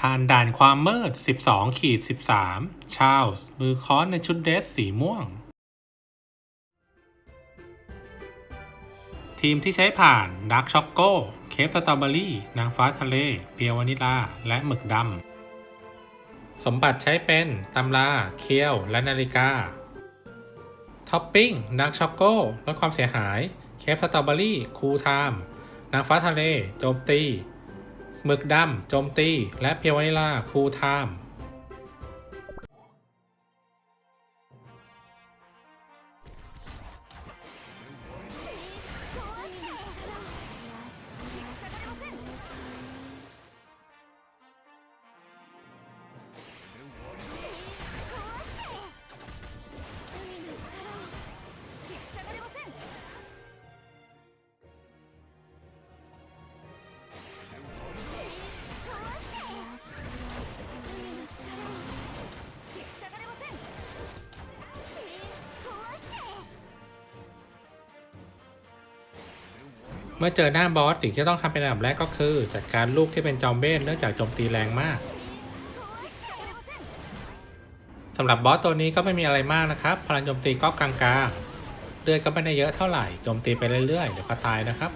ผ่านด่านความมืด 12ขีด13 ชาลส์มือค้อนในชุดเดรสสีม่วง ทีมที่ใช้ผ่านดักช็อกโก้ เคฟสตรอเบอรี่ นางฟ้าทะเล เปียววานิลา และหมึกดำ สมบัติใช้เป็นตำรา เคียว และนาฬิกา ท็อปปิ้งดักช็อกโก้ลดความเสียหาย เคฟสตรอเบอรี่ คูลไทม์ นางฟ้าทะเล โจมตี มึกดำโจมตี และเพียววานิลาคูลไทม์ เมื่อเจอหน้าบอสสิ่งที่ต้องทำเป็นอันดับแรกก็คือ จัดการลูกที่เป็นจอมเบ้นเนื่องจากโจมตีแรงมากสำหรับบอสตัวนี้ก็ไม่มีอะไรมากนะครับ พลังโจมตีก็กลางๆเลือดก็ไม่ได้เยอะเท่าไหร่โจมตีไปเรื่อยๆเดี๋ยวก็ตายนะครับ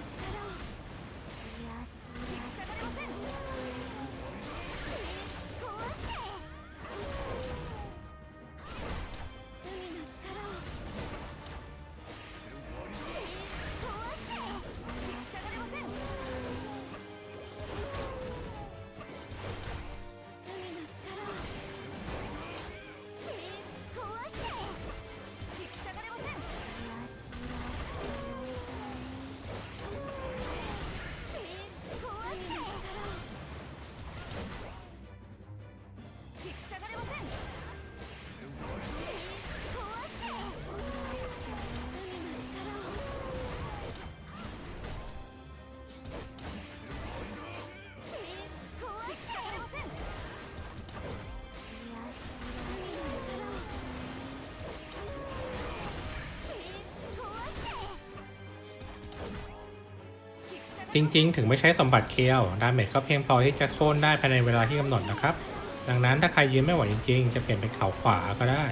จริงๆ ถึงไม่ใช้สมบัติเคียว ดาเมจก็เพียงพอที่จะโค่นได้ภายในเวลาที่กำหนดนะครับ ดังนั้นถ้าใครยืนไม่ไหวจริงๆ จะเปลี่ยนเป็นเขาขวาก็ได้